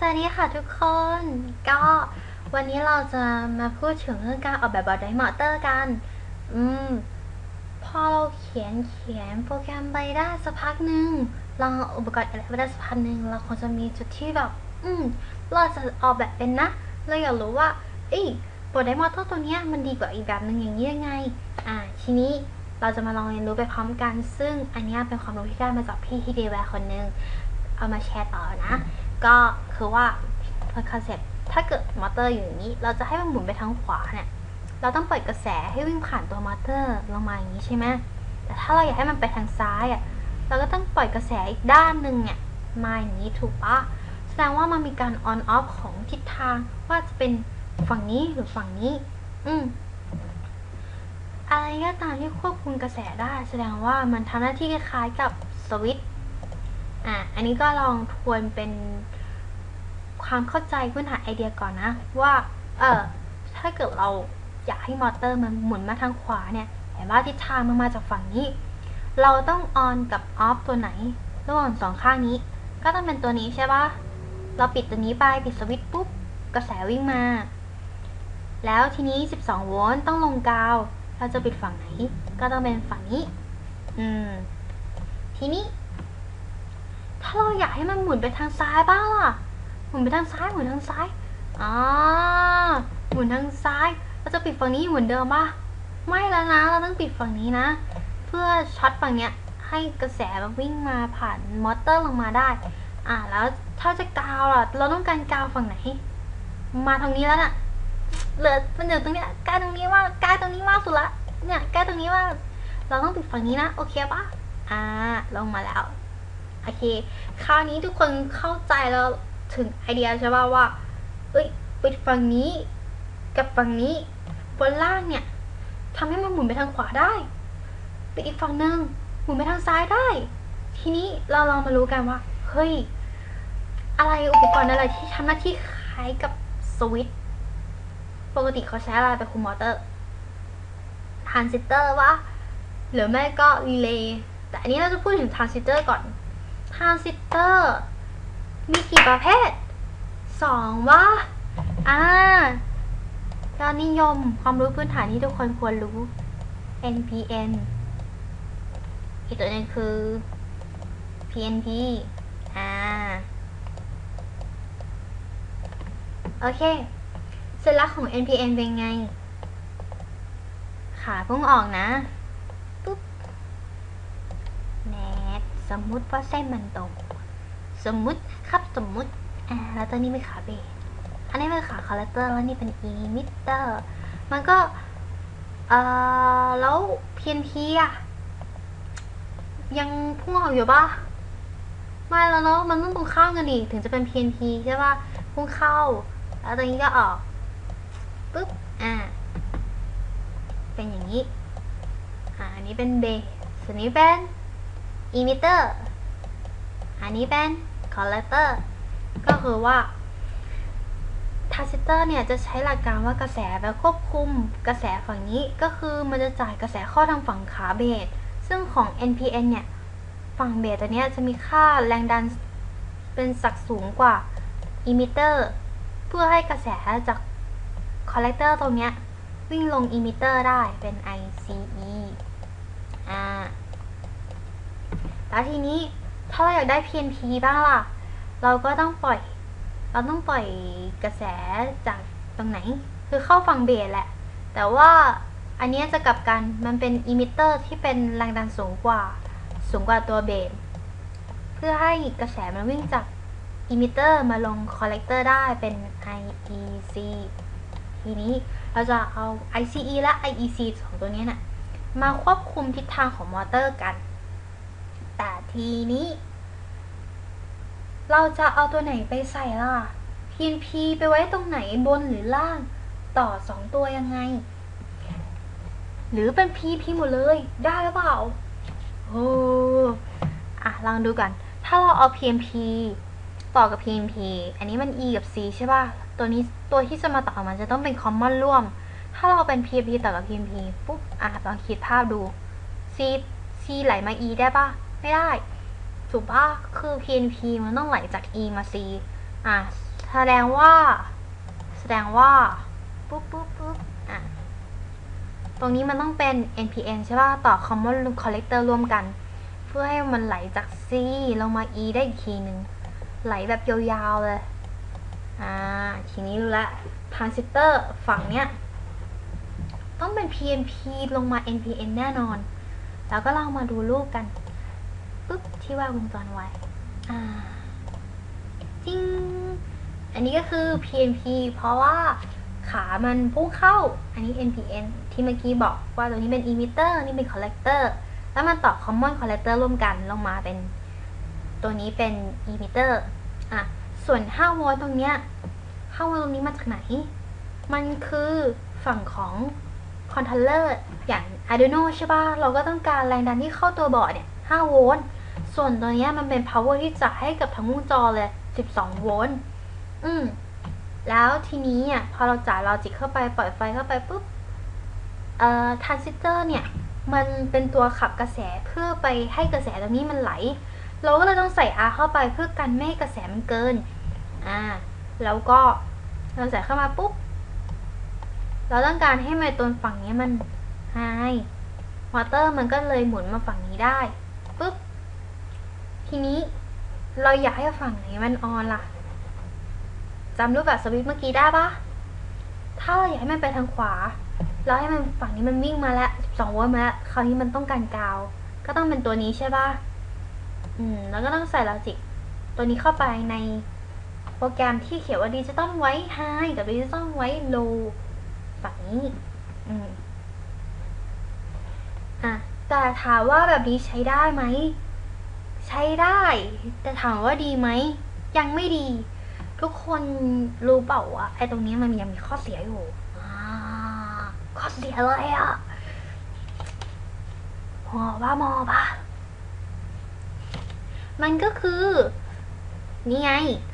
สวัสดีค่ะทุกคน ก็วันนี้เราจะมาพูดถึงเรื่องการออกแบบบอร์ดไดมอเตอร์กัน อืม พอเราเขียนเขียนโปรแกรมไปได้สักพักหนึ่งลองอุปกรณ์อะไรไปได้สักพักหนึ่งเราคงจะมีจุดที่แบบ อืม เราจะออกแบบเป็นนะเราอยากรู้ว่าเอ้ยบอร์ดไดมอเตอร์ตัวเนี้ยมันดีกว่าอีกแบบหนึ่งอย่างนี้ยังไง อ่า ทีนี้เราจะมาลองเรียนรู้ไปพร้อมกัน ซึ่งอันเนี้ยเป็นความรู้ที่ได้มาจากพี่ที่ดีแวร์คนหนึง เอามาแชร์ต่อนะ ก็คือว่าคอนเซ็ปต์ถ้าเกิดมอเตอร์อยู่อย่างนี้ เราจะให้มันหมุนไปทางขวาเนี่ยเราต้องปล่อยกระแสให้วิ่งผ่านตัวมอเตอร์ลงมาอย่างนี้ใช่ไหมแต่ถ้าเราอยากให้มันไปทางซ้ายอะเราก็ต้องปล่อยกระแสอีกด้านหนึ่งเนี่ยมาอย่างนี้ถูกปะแสดงว่ามันมีการ on off ของทิศทางว่าจะเป็นฝั่งนี้หรือฝั่งนี้ อืมอะไรก็ตามที่ควบคุมกระแสได้ แสดงว่ามันทำหน้าที่คล้ายๆกับสวิตช์ อะอันนี้ก็ลองทวนเป็นความเข้าใจพื้นฐานไอเดียก่อนนะ ว่า เออถ้าเกิดเราอยากให้มอเตอร์มันหมุนมาทางขวาเนี่ยเห็นว่าทิศทางมันมาจากฝั่งนี้ เราต้องออนกับออฟตัวไหนระหว่างสองข้างนี้ ก็ต้องเป็นตัวนี้ใช่ปะเราปิดตัวนี้ไปปิดสวิตช์ปุ๊บกระแสวิ่งมา แล้วทีนี้ 12 โวลต์ต้องลงกาว เราจะปิดฝั่งไหน ก็ต้องเป็นฝั่งนี้ อืม ทีนี้ ถ้าเราอยากให้มันหมุนไปทางซ้ายบ้างล่ะ หมุนไปทางซ้าย หมุนทางซ้ายอ่าหมุนทางซ้าย เราจะปิดฝั่งนี้เหมือนเดิมป่ะ ไม่แล้วนะ เราต้องปิดฝั่งนี้นะ เพื่อช็อตฝั่งเนี้ย ให้กระแสมันวิ่งมาผ่านมอเตอร์ลงมาได้ อ่าแล้วถ้าจะกาวล่ะ เราต้องการกาวฝั่งไหน มาทางนี้แล้วน่ะ เหลือมันเหลือตรงเนี้ยกล้ตรงนี้ว่ากใกล้ตรงนี้มากสุดละ เนี่ยกล้ตรงนี้ว่า เราต้องปิดฝั่งนี้นะ โอเคป่ะ อ่า ลงมาแล้ว โอเค คราวนี้ทุกคนเข้าใจแล้วถึงไอเดียใช่ป่ะว่า เอ้ยไปฝั่งนี้ กับฝั่งนี้ บนล่างเนี่ยทำให้มันหมุนไปทางขวาได้ไปอีกฝั่งหนึ่งหมุนไปทางซ้ายได้ ทีนี้เราลองมารู้กันว่า เฮ้ย อะไรอุปกรณ์อะไรที่ทำหน้าที่คล้ายกับสวิตช์ปกติเขาใช้อะไรไปคุมมอเตอร์ทรานซิสเตอร์วะหรือไม่ก็รีเลย์แต่อันนี้เราจะพูดถึงทรานซิสเตอร์ก่อน ทรานซิสเตอร์ มีกี่ประเภทสองวะอ่ายอดนิยมความรู้พื้นฐานที่ทุกคนควรรู้ NPN อีกตัวหนึงคือ PNP อ่า โอเคเสร็จแล้วของ NPN เป็นไง ขาพุ่งออกนะ ปุ๊บ แนท สมมุติว่าเส้นมันตรงสมมุติครับสมมุติอ่าแล้วตัวนี้เป็นขาเบสอันนี้เป็นขาคอลเลกเตอร์แล้วนี่เป็น emitter มันก็เอ่อแล้ว PNP อะยังพุ่งออกอยู่ปะไม่แล้วเนาะมันต้องตรงข้ามกันดิถึงจะเป็น PNP ใช่ปะพุ่งเข้า แล้วตัวนี้ก็ออกปุ๊บอ่าเป็นอย่างนี้ อ่าอันนี้เป็นเบสส่วนนี้เป็น emitter อันนี้เป็น collector ก็คือว่า transistor เนี่ยจะใช้หลักการว่ากระแสแบบควบคุมกระแสฝั่งนี้ก็คือมันจะจ่ายกระแสเข้าทางฝั่งขาเบส ซึ่งของ NPN เนี่ย ฝั่งเบสตัวเนี้ยจะมีค่าแรงดันเป็นสัดสูงกว่า emitter เพื่อให้กระแสจากคอลเลกเตอร์ตรงเนี้ยวิ่งลงอิมิเตอร์ได้เป็น ICE อ่า แล้วทีนี้ถ้าเราอยากได้ PNP บ้างล่ะ เราก็ต้องปล่อย เราต้องปล่อยกระแสจากตรงไหน คือเข้าฝั่งเบสแหละ แต่ว่าอันเนี้ยจะกลับกัน มันเป็นอิมิเตอร์ที่เป็นแรงดันสูงกว่า สูงกว่าตัวเบส เพื่อให้กระแสมันวิ่งจากอิมิเตอร์มาลงคอลเลกเตอร์ได้เป็น IEC ทีนี้เราจะเอา ICE และ IEC สองตัวนี้นะ่ะมาควบคุมทิศทางของมอเตอร์กัน แต่ทีนี้ เราจะเอาตัวไหนไปใส่ล่ะ PNP ไปไว้ตรงไหนบนหรือล่าง ต่อสองตัวยังไง หรือเป็น PP หมดเลยได้หรือเปล่าโอ้อะลองดูกัน ถ้าเราเอา PNP ต่อกับ PNP อันนี้มัน E กับ C ใช่ป่ะ ตัวนี้ตัวที่จะมาต่อมันจะต้องเป็น common ร่วม ถ้าเราเป็น PNP ต่อกับ PNP ปุ๊บ อะลองคิดภาพดู C C ไหลมา E ได้ป่ะ ไม่ได้ ถูกปะคือ PNP มันต้องไหลจาก E มา C อะ แสดงว่า แสดงว่าปุ๊บปุ๊บปุ๊บอะ ตรงนี้มันต้องเป็น npn ใช่ป่ะ ต่อ common collector ร่วมกัน เพื่อให้มันไหลจาก c ลงมา e ได้อีกทีหนึ่งไหลแบบยาวๆเลย อ่า ทีนี้รู้ละ transistor ฝั่งเนี้ย ต้องเป็น PNP ลงมา NPN แน่นอน แล้วก็ลองมาดูรูปกัน ปุ๊บที่ว่าวงจรไว้อ่าจริง อันนี้ก็คือ PNP เพราะว่าขามันพุ่งเข้า อันนี้ NPN ที่เมื่อกี้บอกว่าตัวนี้เป็น emitter นี่เป็น collector แล้วมันต่อ common collector ร่วมกันลงมาเป็นตัวนี้เป็น emitter อะ ส่วน5โวลต์ตรงเนี้ย5โวลต์ตรงนี้มาจากไหน มันคือฝั่งของ controller อย่าง Arduino ใช่ป่ะเราก็ต้องการแรงดันที่เข้าตัวบอร์ดเนี่ย5โวลต์ ส่วนตัวเนี้ยมันเป็น power ที่จ่ายให้กับทั้งวงจรเลย 12 โวลต์ อืม แล้วทีนี้อะพอเราจ่ายลอจิกเข้าไปปล่อยไฟเข้าไปปุ๊บ เอ่อทรานซิสเตอร์เนี่ย มันเป็นตัวขับกระแสเพื่อไปให้กระแสตรงนี้มันไหล เราก็เลยต้องใส่ R เข้าไปเพื่อกันไม่ให้กระแสมันเกิน อ่า แล้วก็เราใส่เข้ามาปุ๊บ เราต้องการให้ไมโตนฝั่งนี้มันไฮมอเตอร์มันก็เลยหมุนมาฝั่งนี้ได้ ทีนี้เราอยากให้ฝั่งไหนมันออนล่ะจำรูปแบบสวิตช์เมื่อกี้ได้ปะถ้าเราอยากให้มันไปทางขวาแล้วให้มันฝั่งนี้มันวิ่งมาแล้ว12โวลต์มาแล้วคราวนี้มันต้องการกาว ก็ต้องเป็นตัวนี้ใช่ปะอืม แล้วก็ต้องใส่ลอจิกตัวนี้เข้าไปในโปรแกรมที่เขียนว่าดิจิตอลไว้ไฮกับดิจิตอลไว้โลฝั่งนี้ อืม อะ แต่ถามว่าแบบนี้ใช้ได้ไหม ใช้ได้ แต่ถามว่าดีไหม ยังไม่ดี ทุกคนรู้เปล่าว่าไอ้ตรงนี้มันยังมีข้อเสียอยู่ข้อเสียอะไรอะหอว่ามอปะมันก็คือ นี่ไง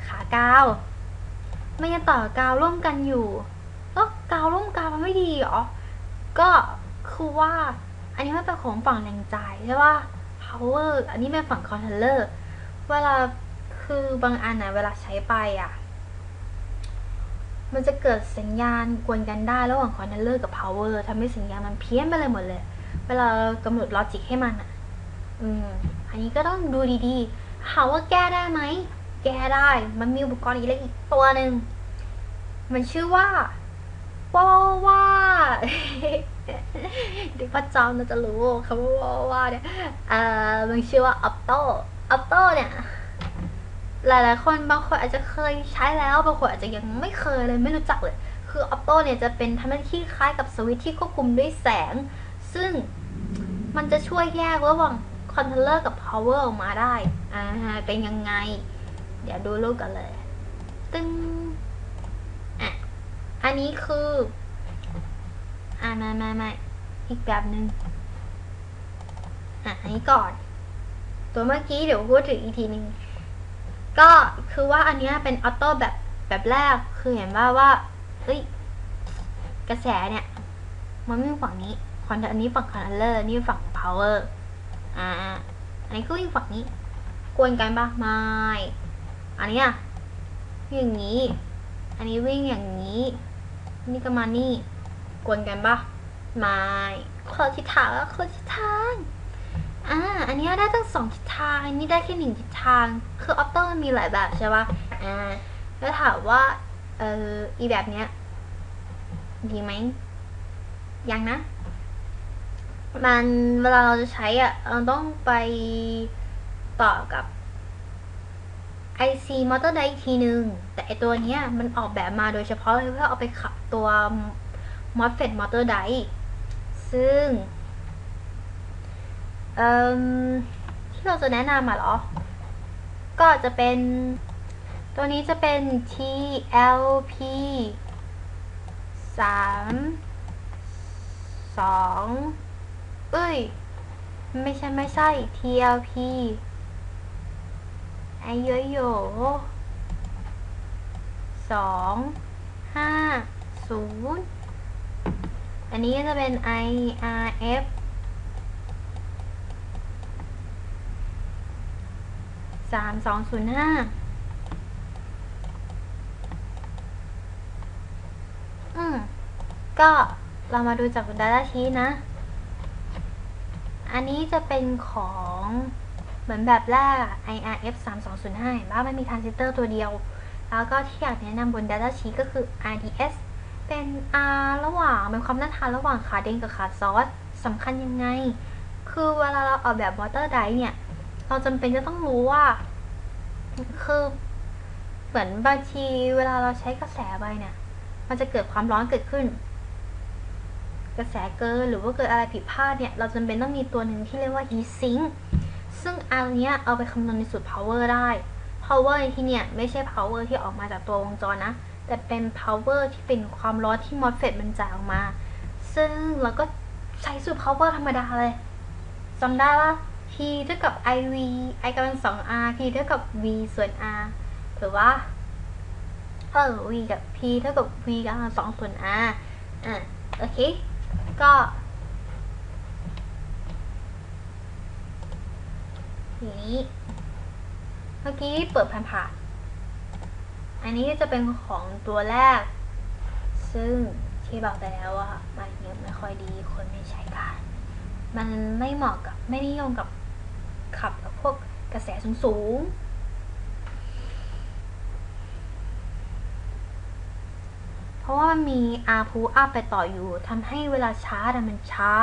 ขากาว มันยังต่อกาวร่วมกันอยู่ก็กาวร่วมกาวมันไม่ดีหรอ ก็คือว่า อันนี้มันเป็นของฝั่งแรงใจใช่ป่ะ power อันนี้เป็นฝั่ง controller เวลาคือบางอันนะเวลาใช้ไปอะ มันจะเกิดสัญญาณกวนกันได้ระหว่าง controller กับ power ทำให้สัญญาณมันเพี้ยนไปเลยหมดเลย เวลากำหนดลอจิกให้มันอะ อืม อันนี้ก็ต้องดูดีๆหาว่าแก้ได้ไหม แก้ได้ มันมีอุปกรณ์อีกเล็กอีกตัวหนึ่ง มันชื่อว่าว่าว่า เด็กพ่อจอมน่าจะรู้คำว่าว่าว่าเนี่ยเอ่อมันชื่อว่า Opto Opto เนี่ย หลายๆคนบางคนอาจจะเคยใช้แล้วบางคนอาจจะยังไม่เคยเลยไม่รู้จักเลย คือ Opto เนี่ยจะเป็นทำหน้าที่คล้ายกับสวิตช์ที่ควบคุมด้วยแสง ซึ่งมันจะช่วยแยกระหว่างคอนโทรลเลอร์กับ power ออกมาได้ อ่า เป็นยังไง เดี๋ยวดูรูปกันเลย ตึ้งอะ อันนี้คือ อ่าไม่ไม่ไม่อีกแบบหนึ่งอะอันนี้ก่อน ตัวเมื่อกี้เดี๋ยวพูดถึงอีกทีหนึ่งก็คือว่าอันนี้เป็นออโต้แบบแบบแรกคือเห็นว่าว่าเฮ้ยกระแสเนี่ย มันวิ่ฝั่งนี้คอนอันนี้ฝั่งคอนเลอร์นี่ฝั่งพาวเวอร์อ่าอันนี้ก็วิ่งฝั่งนี้กวนกันปะไม่อันนี้ยวิ่งอย่างนี้ อันนี้วิ่งอย่างนี้ นี่ก็มานี่ กวนกันปะไม่คนทิศทางแล้วคนทิศทางอ่าอันนี้ได้ตั้งสองทิศทางอันนี้ได้แค่หนึ่งทิศทาง คือออโต้มันมีหลายแบบใช่ปะอ่าแล้วถามว่าเอออีแบบเนี้ยดีไหมยังนะ มันเวลาเราจะใช้อะเราต้องไปต่อกับ IC Motor Drive อีกทีนึง แต่ไอตัวเนี้ยมันออกแบบมาโดยเฉพาะเลยเพื่อเอาไปขับตัว MOSFET Motor Drive ซึ่งเอ่มที่เราจะแนะนำมาเหรอ ก็จะเป็น ตัวนี้จะเป็น TLP สามสองเอ้ย ไม่ใช่ไม่ใช่ TLP ไอโยโยสองห้าศูนย์ อันนี้จะเป็น IRF สามสองศูนย์ห้าอืมก็เรามาดูจาก Data Sheet นะ อันนี้จะเป็นของเหมือนแบบแรก IRF 3205บ้ามันมีทรานซิสเตอร์ตัวเดียว แล้วก็ที่อยากแนะนำบน Data Sheet ก็คือ RDS เป็น R ระหว่างเป็นความน่าทานระหว่างขาเดนกับขาซอสสำคัญยังไง คือเวลาเราออกแบบมอเตอร์ไดเนี่ย เราจำเป็นจะต้องรู้ว่า คือเหมือนบางทีเวลาเราใช้กระแสไปเนี่ย มันจะเกิดความร้อนเกิดขึ้น กระแสเกินหรือว่าเกิดอะไรผิดพลาดเนี่ย เราจำเป็นต้องมีตัวหนึ่งที่เรียกว่า heat sink ซึ่งอันเนี้ยเอาไปคำนวณในสูตร power ได้ power ในที่เนี่ยไม่ใช่ power ที่ออกมาจากตัววงจรนะ แต่เป็น power ที่เป็นความร้อนที่ MOSFET มันจ่ายออกมา ซึ่งเราก็ใช้สูตร power ธรรมดาเลยจำได้ว่า P เท่ากับ IV I กำลังสอง R P เท่ากับ V ส่วน R หรือว่าเออ V กับ P เท่ากับ V กำลังสองส่วน R อะโอเค ก็ทีนี้ เมื่อกี้เปิดผ่านๆ อันนี้จะเป็นของตัวแรก ซึ่งที่บอกไปแล้วว่ามันยังไม่ค่อยดีคนไม่ใช้กันมันไม่เหมาะกับไม่นิยมกับขับกับพวกกระแสสูงๆเพราะว่ามันมี R พูอัพไปต่ออยู่ทำให้เวลาช้าร์จอะมันช้า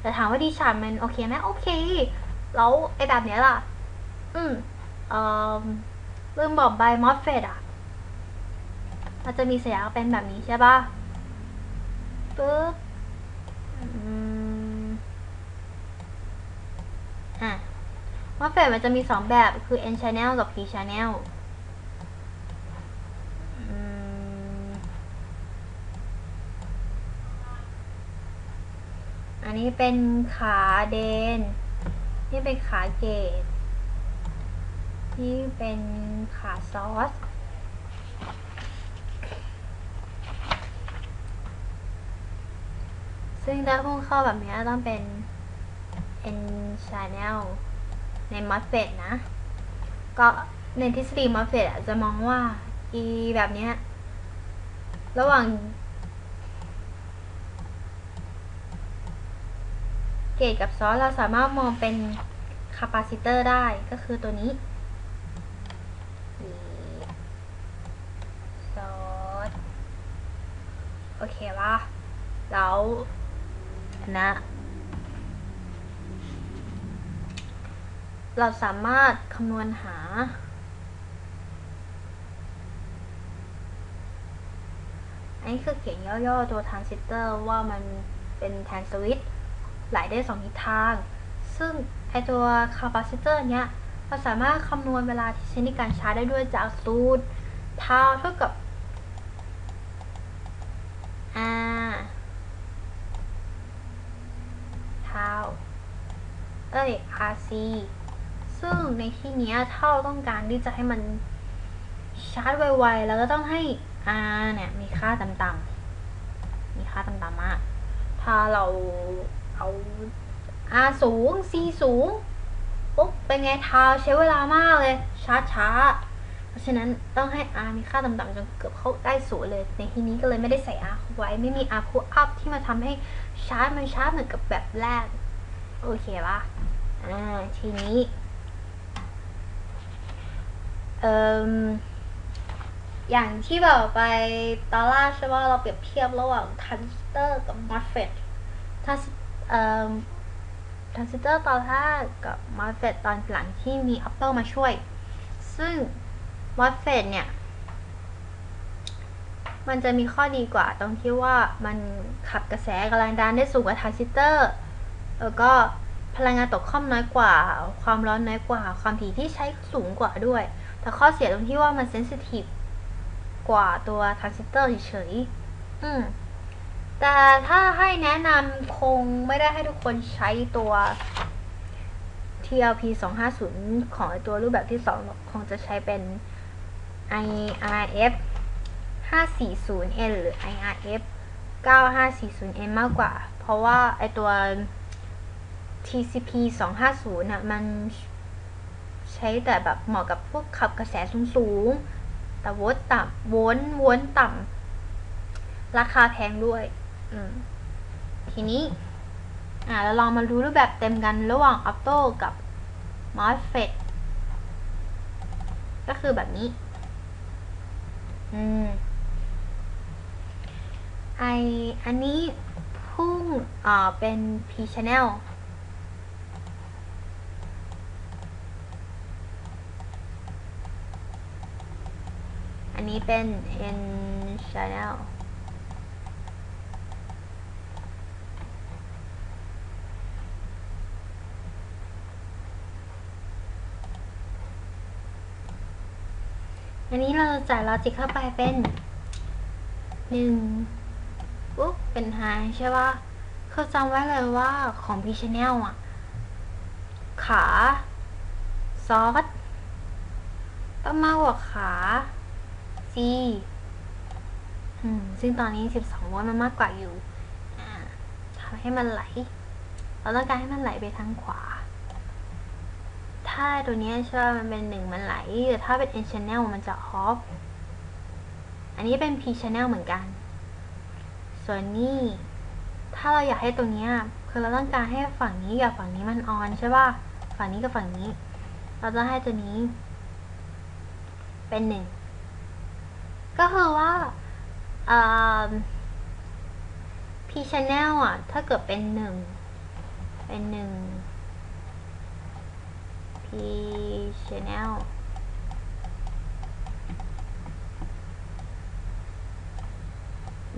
แต่ถามว่าดีชาร์จมันโอเคไหมโอเค แล้วไอ้แบบเนี้ยล่ะ อืมเอ่อลืมบอกใบมอสเฟตอะ มันจะมีสัญลักษณ์เป็นแบบนี้ใช่ปะปึ๊บอืมอะมอสเฟตมันจะมีสองแบบคือ N channel กับ P channel อันนี้เป็นขาเดน นี่เป็นขาเกต นี่เป็นขาซอส ซึ่งถ้าพุ่งเข้าแบบนี้ต้องเป็น N channel ใน MOSFET นะ ก็ในทฤษฎี MOSFET จะมองว่า e แบบนี้ ระหว่างเกตกับซอสเราสามารถมองเป็นคาปาซิเตอร์ได้ก็คือตัวนี้ซอสโอเคป่ะแล้ว นะ เราสามารถคำนวณหา อันนี้คือเขียนย่อๆ ตัวทรานซิสเตอร์ว่ามันเป็นแทนสวิตช์ไหลได้สองทิศทาง ซึ่งไอตัวคาปาซิเตอร์เนี้ยเราสามารถคำนวณเวลาที่ใช้ในการชาร์จได้ด้วยจากสูตรเท่าเท่ากับ R ทาวเอ้ย C ซึ่งในที่นี้ถ้าเราต้องการที่จะให้มันชาร์จไวๆ แล้วก็ต้องให้ R เนี่ยมีค่าต่ำๆ มีค่าต่ำๆมาก ถ้าเราเอา R สูง C สูงปุ๊บเป็นไงทาวใช้เวลามากเลยชาร์จช้า เพราะฉะนั้นต้องให้ R มีค่าต่ำๆจนเกือบเข้าได้ศูนย์เลย ในที่นี้ก็เลยไม่ได้ใส่ R ไว้ ไม่มี R พูอัพที่มาทำให้ชาร์จมันชาร์จเหมือนกับแบบแรก โอเคปะ อ่าทีนี้เอ่ออย่างที่บอกไปตอนแรกใช่ว่าเราเปรียบเทียบระหว่างทรานซิสเตอร์กับมอสเฟตทรานซิเอ่อทรานซิสเตอร์ตอนแรกกับมอสเฟตตอนหลังที่มีอัปเปอร์มาช่วย ซึ่งมอสเฟตเนี่ย มันจะมีข้อดีกว่าตรงที่ว่ามันขับกระแสกำลังดันได้สูงกว่าทรานซิสเตอร์ แล้วก็ พลังงานตกค่อมน้อยกว่า ความร้อนน้อยกว่า ความถี่ที่ใช้สูงกว่าด้วย แต่ข้อเสียตรงที่ว่ามันเซนซิทีฟกว่าตัวทรานซิสเตอร์เฉยๆอืมแต่ถ้าให้แนะนำคงไม่ได้ให้ทุกคนใช้ตัว TLP 250 ของตัวรูปแบบที่สองคงจะใช้เป็น IRF 540N หรือ IRF 9540N มากกว่า เพราะว่าไอตัว TCP 250น่ะมันใช้แต่แบบเหมาะกับพวกขับกระแสสูงๆ แต่โวลต์ต่ำโวลต์โวลต์ต่ำราคาแพงด้วยทีนี้อ่าเราลองมาดูรูปแบบเต็มกันระหว่าง Auto กับ MOSFET ก็คือแบบนี้ อืม ไอ อันนี้พุ่งอ่าเป็น P channel อันนี้เป็น N channel อันนี้เราจ่ายลอจิกเข้าไปเป็นหนึ่งปุ๊บเป็นไฮใช่ป่ะคือจำไว้เลยว่าของ P channel อะ ขา ซอสต้องมากกว่าขา C ซึ่งตอนนี้ 12โวลต์มันมากกว่าอยู่ทำให้มันไหล เราต้องการให้มันไหลไปทางขวา ถ้าตัวนี้ใช่ป่ะมันเป็นหนึ่งมันไหล แต่ถ้าเป็น N channel มันจะ off อันนี้เป็น P channel เหมือนกัน ส่วนนี้ ถ้าเราอยากให้ตัวนี้คือเราต้องการให้ฝั่งนี้กับฝั่งนี้มันออนใช่ป่ะ ฝั่งนี้กับฝั่งนี้ เราจะให้ตัวนี้ เป็นหนึ่ง ก็คือว่าเอ่อ P channel อะ ถ้าเกิดเป็นหนึ่ง เป็นหนึ่ง P channel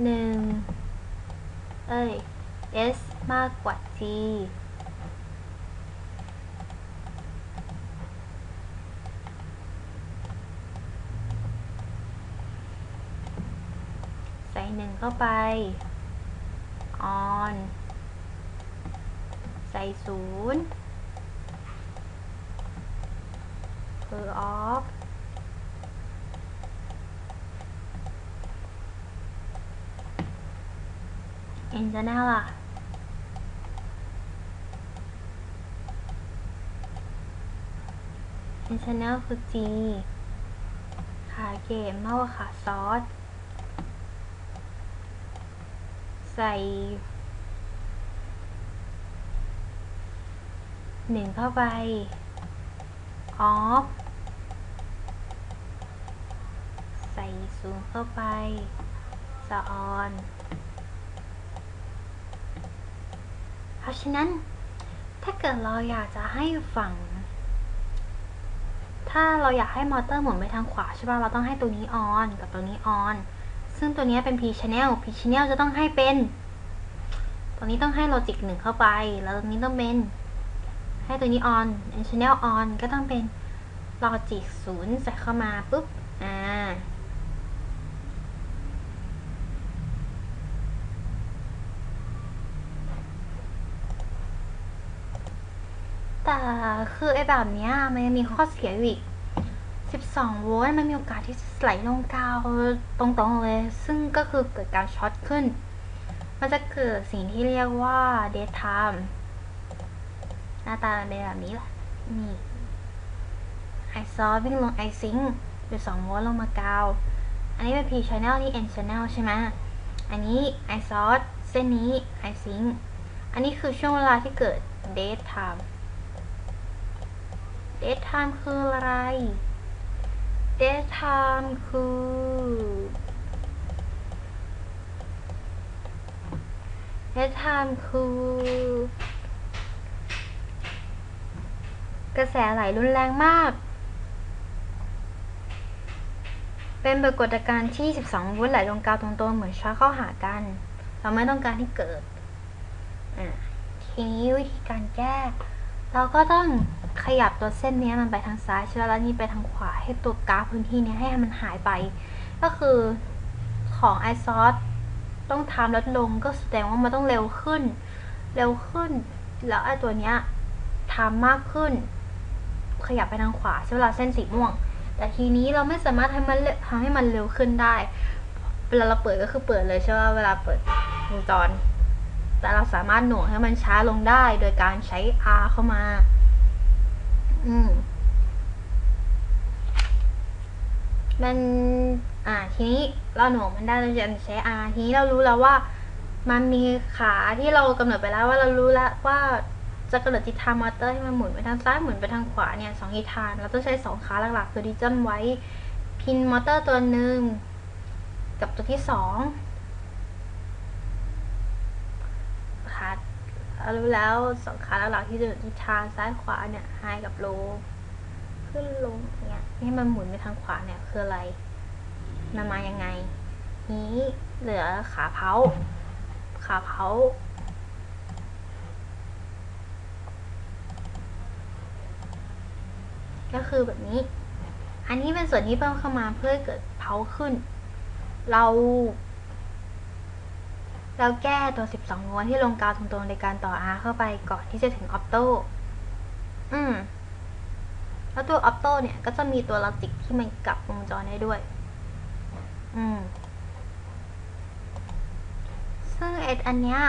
หนึ่งเอ้ย S มากกว่า G ใส่หนึ่ง เข้าไป on ใส่ศูนย์คือ off เอ็นจะแน่ล่ะเอ็นชแนลคือ G ขาเกมเมากกว่าขาซอส ใส่หนึ่งเข้าไปออฟใส่ศูนย์เข้าไปสะออนเพราะฉะนั้น ถ้าเกิดเราอยากจะให้ฝั่ง ถ้าเราอยากให้มอเตอร์หมุนไปทางขวาใช่ป่ะ เราต้องให้ตัวนี้ออนกับตัวนี้ออน ซึ่งตัวนี้เป็น P channel P channel จะต้องให้เป็น ตัวนี้ต้องให้ logic หนึ่งเข้าไป แล้วตัวนี้ต้องเป็น ให้ตัวนี้ on N channel on ก็ต้องเป็น logic ศูนย์ใส่เข้ามาปุ๊บ อ่า แต่คือไอ้แบบเนี้ยมันยังมีข้อเสียอีก 12 โวลต์มันมีโอกาสที่จะไหลลงกาวตรงๆเลย ซึ่งก็คือเกิดการช็อตขึ้น มันจะเกิดสิ่งที่เรียกว่า dead time หน้าตาเป็นแบบนี้แหละ นี่ไอซอวิ่งลงไอซิงอยู่2โวลต์ลงมากาว อันนี้เป็น P channel นี่ N channel ใช่ไหมอันนี้ไอซอเส้นนี้ไอซิงอันนี้คือช่วงเวลาที่เกิด dead time dead time คืออะไร dead time คือ dead time คือ กระแสไหลรุนแรงมาก เป็นปรากฏการณ์ที่ 12วลต์ไหลลงกาวตรงๆ เหมือนช็อตเข้าหากัน เราไม่ต้องการให้เกิดอะทีนี้วิธีการแก้ เราก็ต้องขยับตัวเส้นนี้มันไปทางซ้ายใช่ไหมแล้วนี่ไปทางขวาให้ตัวกราฟพื้นที่นี้ให้มันหายไป ก็คือของไอซอสต้องทำลดลงก็แสดงว่ามันต้องเร็วขึ้น เร็วขึ้น แล้วไอตัวเนี้ยทำมากขึ้น ขยับไปทางขวาใช่เวลาเส้นสีม่วง แต่ทีนี้เราไม่สามารถทำมันทำให้มันเร็วขึ้นได้ เวลาเราเปิดก็คือเปิดเลยใช่ไหมเวลาเปิดวงจร แต่เราสามารถหน่วงให้มันช้าลงได้ โดยการใช้ R เข้ามา อืม มัน อ่า ทีนี้เราหน่วงมันได้เราจะใช้ R ทีนี้เรารู้แล้วว่า มันมีขาที่เรากำหนดไปแล้วว่าเรารู้แล้วว่าจะกำหนดทิศทางมอเตอร์ให้มันหมุนไปทางซ้ายหมุนไปทางขวาเนี่ยสองทิศทางเราต้องใช้สองขาหลักๆคือดิจิตไว้ พินมอเตอร์ตัวหนึ่งกับตัวที่สอง ขาเรารู้แล้วสองขาหลักที่จะทิศทางซ้ายขวาเนี่ยไฮกับโลขึ้นลงเนี่ยให้มันหมุนไปทางขวาเนี่ยคืออะไรมันมายังไง นี้เหลือขาเพาขาเพาก็คือแบบนี้ อันนี้เป็นส่วนที่เพิ่มเข้ามาเพื่อเกิดเพาขึ้น เรา เราแก้ตัว 12โวลต์ที่ลงกาวตรงๆในการต่อ R เข้าไปก่อนที่จะถึงออปโตอืม แล้วตัวออปโตเนี่ยก็จะมีตัวลอจิกที่มันกลับวงจรได้ด้วย อืม ซึ่งไออันเนี้ย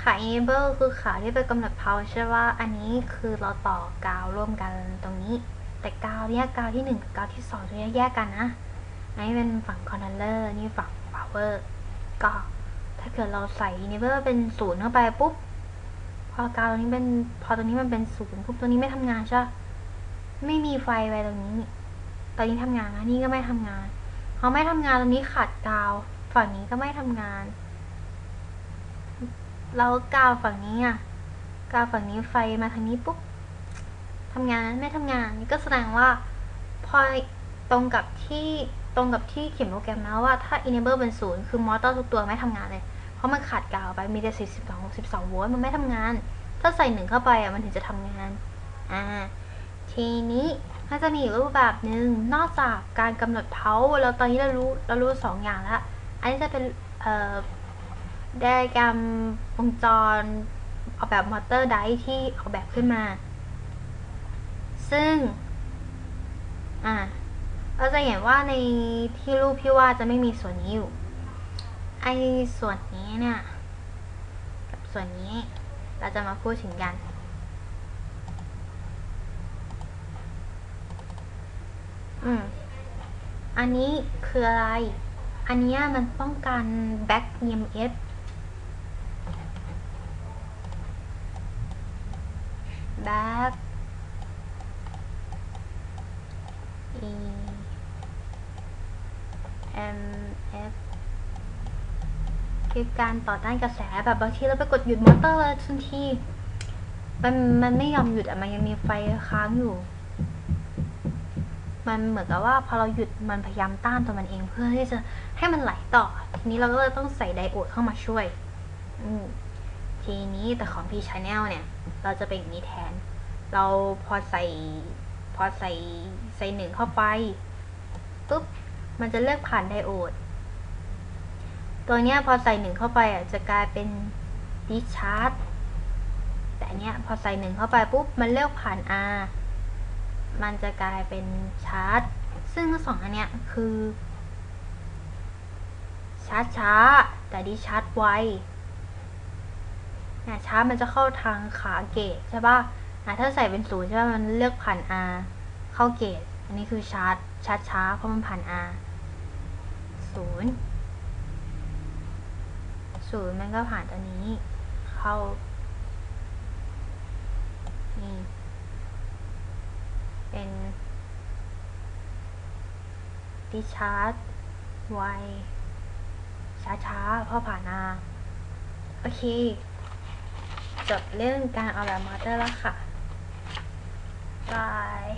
ขา enable คือขาที่ไปกำหนด power ใช่ว่า อันนี้คือเราต่อกาวร่วมกันตรงนี้ แต่กาวเนี่ยกาวที่หนึ่งกับกาวที่สองจะแยกกันนะอันนี้เป็นฝั่ง controller นี่ฝั่ง power ก็ ถ้าเกิดเราใส่ enable เป็นศูนย์เข้าไปปุ๊บ พอกาวตรงนี้เป็น พอตรงนี้มันเป็นศูนย์ปุ๊บตรงนี้ไม่ทำงานใช่ปะไม่มีไฟไปตรงนี้ ตอนนี้ทำงานนะนี่ก็ไม่ทำงานพอไม่ทำงานตรงนี้ขาดกาว ฝั่งนี้ก็ไม่ทำงาน แล้วกาวฝั่งนี้อะ กาวฝั่งนี้ไฟมาทางนี้ปุ๊บทำงานไม่ทำงานนี่ก็แสดงว่าพอตรงกับที่ตรงกับที่เขียนโปรแกรมนะว่าถ้า enable เป็นศูนย์คือมอเตอร์ทุกตัวไม่ทำงานเลย ราะมันขาดกาวไปมีแต่สิบสิบสองสิบสองโวลต์มันไม่ทำงาน ถ้าใส่หนึ่งเข้าไปอะมันถึงจะทำงานอ่าทีนี้ก็จะมีรูปแบบหนึ่งนอกจากการกำหนดเพาเราตอนนี้เรารู้เรารู้สองอย่างแล้วอันนี้จะเป็นเอ่อไดอะแกรมวงจรออกแบบมอเตอร์ไดที่ออกแบบขึ้นมา ซึ่ง อ่าเราจะเห็นว่าในที่รูปพี่ว่าจะไม่มีส่วนนี้อยู่ ไอ้ส่วนนี้เนี่ย กับส่วนนี้เราจะมาพูดถึงกันอืมอันนี้คืออะไร อันนี้มันป้องกัน back EMF back E M F คือการต่อต้านกระแสแบบบางทีเราไปกดหยุดมอเตอร์เลยทันทีมันมันไม่ยอมหยุดอะมันยังมีไฟค้างอยู่ มันเหมือนกับว่าพอเราหยุดมันพยายามต้านตัวมันเองเพื่อที่จะให้มันไหลต่อ ทีนี้เราก็เลยต้องใส่ไดโอดเข้ามาช่วย อืทีนี้แต่ของ P Channel เนี่ย เราจะเป็นอย่างนี้แทน เราพอใส่พอใส่ใส่หนึ่งเข้าไปปุ๊บมันจะเลือกผ่านไดโอด ตัวเนี้ยพอใส่หนึ่งเข้าไปอะจะกลายเป็นดิชาร์จแต่เนี้ยพอใส่หนึ่งเข้าไปปุ๊บมันเลือกผ่าน R มันจะกลายเป็นชาร์จ ซึ่งทั้งสองอันเนี้ยคือชาร์จช้า แต่ดิชาร์จไวเนี่ยชาร์จมันจะเข้าทางขาเกตใช่ป่ะอะถ้าใส่เป็นศูนย์ใช่ป่ะมันเลือกผ่าน R เข้าเกต อันนี้คือชาร์จชาร์จช้าเพราะมันผ่าน R ศูนย์ ศูนย์มันก็ผ่านตัวนี้ เข้า นี่ เป็นดิชาร์จไวช้าๆเพราะผ่านอาโอเค จบเรื่องการออกแบบมอเตอร์แล้วค่ะบาย